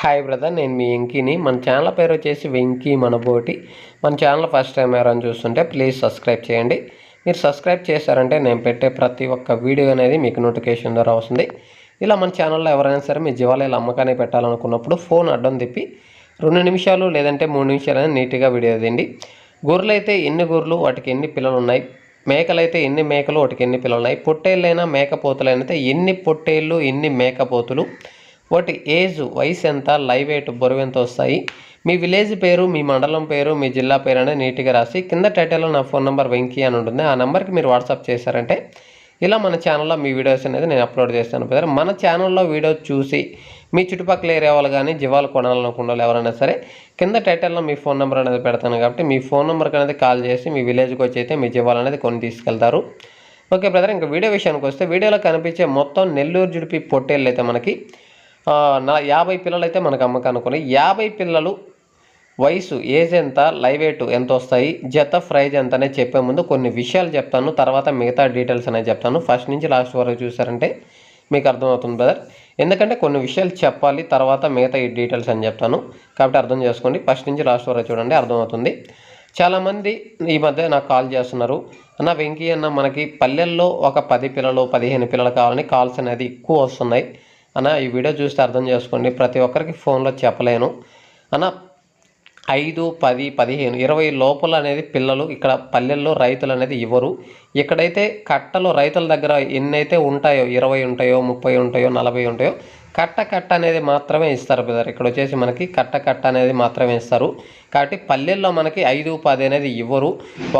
Hi brother నేను మీ వెంకీని. మన channel పేరు వచ్చేసి వెంకీ మనబోటి. మన ఛానల్ ఫస్ట్ టైం ఎవరైనా చూస్తుంటే ప్లీజ్ సబ్స్క్రైబ్ చేయండి. మీరు సబ్స్క్రైబ్ చేశారంటే నేను పెట్టే ప్రతి ఒక్క వీడియో అనేది మీకు నోటిఫికేషన్ ద్వారా వస్తుంది. ఇలా మన ఛానల్లో ఎవరైనా సరే మీ జీవాలయాలు అమ్మకాన్ని పెట్టాలనుకున్నప్పుడు ఫోన్ అడ్డం తిప్పి రెండు నిమిషాలు లేదంటే మూడు నిమిషాలు అనేది నీట్గా వీడియో తీయండి. గొర్రెలు అయితే ఎన్ని గొర్రెలు వాటికి ఎన్ని పిల్లలు ఉన్నాయి మేకలైతే ఎన్ని మేకలు వాటికి ఎన్ని పిల్లలు ఉన్నాయి పొట్టేళ్ళైనా మేకపోతులైనా ఎన్ని పొట్టేళ్ళు ఎన్ని మేకపోతులు? వాటి ఏజ్ వయసు ఎంత లైవ్ వెయిట్ బరువు ఎంత వస్తాయి? మీ విలేజ్ పేరు మీ మండలం పేరు మీ జిల్లా పేరు అనేది నీట్గా రాసి కింద టైటిల్లో నా ఫోన్ నెంబర్ వెంకీ అని ఉంటుంది. ఆ నెంబర్కి మీరు వాట్సాప్ చేశారంటే ఇలా మన ఛానల్లో మీ వీడియోస్ అనేది నేను అప్లోడ్ చేస్తాను. బ్రదర్ మన ఛానల్లో వీడియో చూసి మీ చుట్టుపక్కల ఏరియా వాళ్ళు కానీ జీవాలు కొనాలనుకున్న వాళ్ళు ఎవరైనా సరే కింద టైటిల్లో మీ ఫోన్ నెంబర్ అనేది పెడతాను కాబట్టి మీ ఫోన్ నెంబర్కి అనేది కాల్ చేసి మీ విలేజ్కి వచ్చి అయితే మీ జీవాలు అనేది కొని తీసుకెళ్తారు. ఓకే బ్రదర్ ఇంకా వీడియో విషయానికి వస్తే వీడియోలో కనిపించే మొత్తం నెల్లూరు జుడిపి పొట్టేళ్ళు అయితే మనకి నా యాభై పిల్లలు అయితే మనకు అమ్మకం ఉన్నాయి యాభై పిల్లలు వయసు ఏజ్ ఎంత లైవ్ ఎయిట్ ఎంత వస్తాయి జత ప్రైజ్ ఎంత అనేది చెప్పే ముందు కొన్ని విషయాలు చెప్తాను. తర్వాత మిగతా డీటెయిల్స్ అనేది చెప్తాను. ఫస్ట్ నుంచి లాస్ట్ వరకు చూసారంటే మీకు అర్థమవుతుంది బ్రదర్. ఎందుకంటే కొన్ని విషయాలు చెప్పాలి తర్వాత మిగతా ఈ డీటెయిల్స్ అని చెప్తాను. కాబట్టి అర్థం చేసుకోండి. ఫస్ట్ నుంచి లాస్ట్ వరకు చూడండి అర్థమవుతుంది. చాలామంది ఈ మధ్య నాకు కాల్ చేస్తున్నారు. అన్న వెంకీ అన్న మనకి పల్లెల్లో ఒక పది పిల్లలు పదిహేను పిల్లలు కావాలని కాల్స్ అనేది ఎక్కువ వస్తున్నాయి. అన్న ఈ వీడియో చూస్తే అర్థం చేసుకోండి. ప్రతి ఒక్కరికి ఫోన్లో చెప్పలేను. అన్న ఐదు పది పదిహేను ఇరవై లోపల అనేది పిల్లలు ఇక్కడ పల్లెల్లో రైతులు అనేది ఇవ్వరు. ఇక్కడైతే కట్టలు రైతుల దగ్గర ఎన్నైతే ఉంటాయో ఇరవై ఉంటాయో ముప్పై ఉంటాయో నలభై ఉంటాయో కట్ట కట్ట అనేది మాత్రమే ఇస్తారు బ్రదర్. ఇక్కడ వచ్చేసి మనకి కట్ట కట్ట అనేది మాత్రమే ఇస్తారు. కాబట్టి పల్లెల్లో మనకి ఐదు పది అనేది ఇవ్వరు.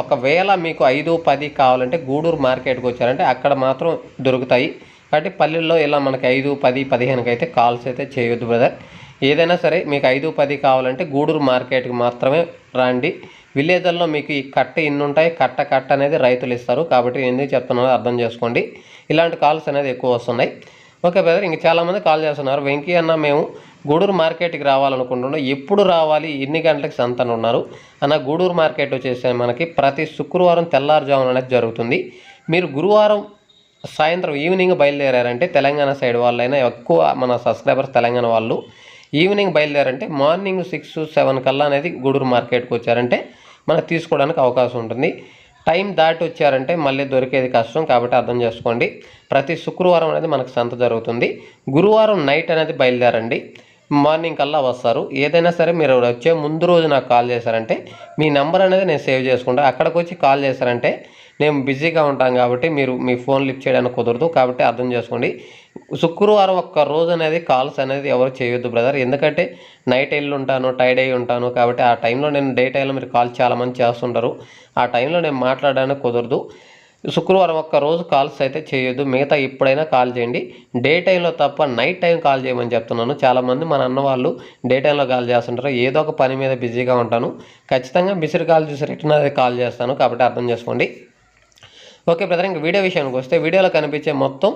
ఒకవేళ మీకు ఐదు పది కావాలంటే గూడూరు మార్కెట్కి వచ్చారంటే అక్కడ మాత్రం దొరుకుతాయి. కాబట్టి పల్లెల్లో ఇలా మనకి ఐదు పది పదిహేనుకి అయితే కాల్స్ అయితే చేయొద్దు బ్రదర్. ఏదైనా సరే మీకు ఐదు పది కావాలంటే గూడూరు మార్కెట్కి మాత్రమే రండి. విలేజ్ల్లో మీకు ఈ కట్ట ఇన్ని ఉంటాయి కట్ట కట్ట అనేది రైతులు ఇస్తారు. కాబట్టి నేను ఎందుకు చెప్తున్నానో అర్థం చేసుకోండి. ఇలాంటి కాల్స్ అనేది ఎక్కువ వస్తున్నాయి. Okay brother. ఇంక చాలామంది కాల్ చేస్తున్నారు. వెంకీ అన్న మేము గూడూరు మార్కెట్కి రావాలనుకుంటున్నాం. ఎప్పుడు రావాలి? ఎన్ని గంటలకు సంతను ఉన్నారు? అన్న గూడూరు మార్కెట్ వచ్చేసి మనకి ప్రతి శుక్రవారం తెల్లారుజామున అనేది జరుగుతుంది. మీరు గురువారం సాయంత్రం ఈవినింగ్ బయలుదేరారంటే తెలంగాణ సైడ్ వాళ్ళైనా ఎక్కువ మన సబ్స్క్రైబర్స్ తెలంగాణ వాళ్ళు ఈవినింగ్ బయలుదేరంటే మార్నింగ్ సిక్స్ సెవెన్ కల్లా అనేది గూడూరు మార్కెట్కి వచ్చారంటే మనకు తీసుకోవడానికి అవకాశం ఉంటుంది. టైం దాటి వచ్చారంటే మళ్ళీ దొరికేది కష్టం కాబట్టి అర్థం చేసుకోండి. ప్రతి శుక్రవారం అనేది మనకు సంత జరుగుతుంది. గురువారం నైట్ అనేది బయలుదేరండి. మార్నింగ్ కల్లా వస్తారు. ఏదైనా సరే మీరు వచ్చే ముందు రోజు నాకు కాల్ చేశారంటే మీ నెంబర్ అనేది నేను సేవ్ చేసుకుంటా. అక్కడికి వచ్చి కాల్ చేశారంటే మేము బిజీగా ఉంటాం కాబట్టి మీరు మీ ఫోన్ లిఫ్ట్ చేయడానికి కుదరదు కాబట్టి అర్థం చేసుకోండి. శుక్రవారం ఒక్క రోజు అనేది కాల్స్ అనేది ఎవరు చేయొద్దు బ్రదర్. ఎందుకంటే నైట్ వెళ్ళి ఉంటాను టైడ్ అయి ఉంటాను కాబట్టి ఆ టైంలో నేను డే టైంలో మీరు కాల్ చాలామంది చేస్తుంటారు. ఆ టైంలో నేను మాట్లాడడానికి కుదరదు. శుక్రవారం ఒక్క రోజు కాల్స్ అయితే చేయొద్దు. మిగతా ఎప్పుడైనా కాల్ చేయండి. డే టైంలో తప్ప నైట్ టైం కాల్ చేయమని చెప్తున్నాను. చాలామంది మన అన్న వాళ్ళు డే టైంలో కాల్ చేస్తుంటారు. ఏదో ఒక పని మీద బిజీగా ఉంటాను. ఖచ్చితంగా బిసిరి కాల్ చూసి రిటర్న్ అనేది కాల్ చేస్తాను కాబట్టి అర్థం చేసుకోండి. ఓకే బ్రదర్ ఇంక వీడియో విషయానికి వస్తే వీడియోలో కనిపించే మొత్తం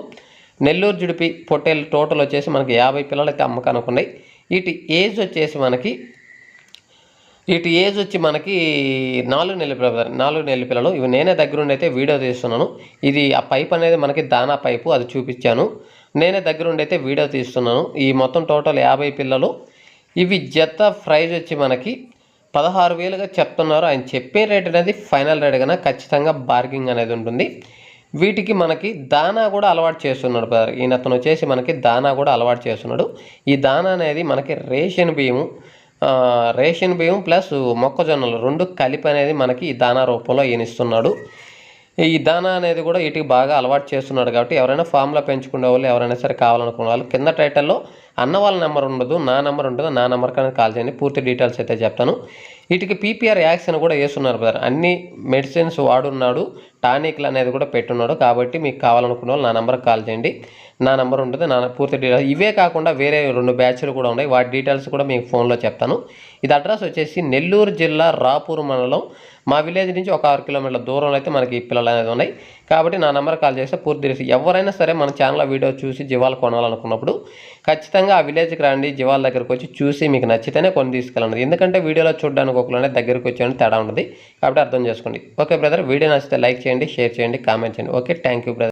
నెల్లూరు జుడిపి పొట్టేలు టోటల్ వచ్చేసి మనకి యాభై పిల్లలు అయితే అమ్మకానికి ఉన్నాయి వీటి ఏజ్ వచ్చేసి మనకి వీటి ఏజ్ వచ్చి మనకి నాలుగు నెలల బ్రదర్ నాలుగు నెలల పిల్లలు. ఇవి నేనే దగ్గరుండి అయితే వీడియో తీస్తున్నాను. ఇది ఆ పైప్ అనేది మనకి దానా పైపు అది చూపించాను. నేనే దగ్గరుండి అయితే వీడియో తీస్తున్నాను. ఈ మొత్తం టోటల్ యాభై పిల్లలు. ఇవి జత ప్రైజ్ వచ్చి మనకి పదహారు వేలుగా చెప్తున్నారు. ఆయన చెప్పే రేట్ అనేది ఫైనల్ రేట్ కన్నా ఖచ్చితంగా బార్గింగ్ అనేది ఉంటుంది. వీటికి మనకి దానా కూడా అలవాటు చేస్తున్నాడు బ్రదర్. ఈయన అతను వచ్చేసి మనకి దానా కూడా అలవాటు చేస్తున్నాడు. ఈ దానా అనేది మనకి రేషన్ బియ్యము రేషన్ బియ్యం ప్లస్ మొక్కజొన్నలు రెండు కలిపి అనేది మనకి ఈ దానా రూపంలో ఈయన ఇస్తున్నాడు. ఈ దానా అనేది కూడా వీటికి బాగా అలవాటు చేస్తున్నాడు కాబట్టి ఎవరైనా ఫామ్లో పెంచుకునే వాళ్ళు ఎవరైనా సరే కావాలనుకునే వాళ్ళు కింద టైటిల్లో అన్న వాళ్ళ నెంబర్ ఉండదు నా నెంబర్ ఉంటుంది నా నెంబర్కి అనేది కాల్ చేయండి. పూర్తి డీటెయిల్స్ అయితే చెప్తాను. వీటికి పీపీఆర్ యాక్షన్ కూడా వేస్తున్నారు బ్రదర్ అన్ని మెడిసిన్స్ వాడున్నాడు టానిక్లు అనేది కూడా పెట్టున్నాడు. కాబట్టి మీకు కావాలనుకున్న వాళ్ళు నా నెంబర్కి కాల్ చేయండి. నా నెంబర్ ఉంటుంది నా పూర్తి డీటెయిల్స్ ఇవే కాకుండా వేరే రెండు బ్యాచ్లు కూడా ఉన్నాయి. వాటి డీటెయిల్స్ కూడా మీకు ఫోన్లో చెప్తాను. ఇది అడ్రస్ వచ్చేసి నెల్లూరు జిల్లా రాపూర్ మండలం. మా విలేజ్ నుంచి ఒక ఆరు కిలోమీటర్ల దూరంలో అయితే మనకి ఈ పిల్లలు అనేది ఉన్నాయి. కాబట్టి నా నెంబర్ కాల్ చేస్తే పూర్తి తెలిసి ఎవరైనా సరే మన ఛానల్ వీడియో చూసి జీవాలు కొనాలనుకున్నప్పుడు ఖచ్చితంగా ఆ విలేజ్కి రండి. జీవాల దగ్గరకు వచ్చి చూసి మీకు నచ్చితేనే కొని తీసుకెళ్ళండి. ఎందుకంటే వీడియోలో చూడడానికి ఒకళ్ళనే దగ్గరికి వచ్చేయండి తేడా ఉంటుంది కాబట్టి అర్థం చేసుకోండి. ఓకే బ్రదర్ వీడియో నచ్చితే లైక్ చేయండి షేర్ చేయండి కామెంట్ చేయండి. Okay thank you brother.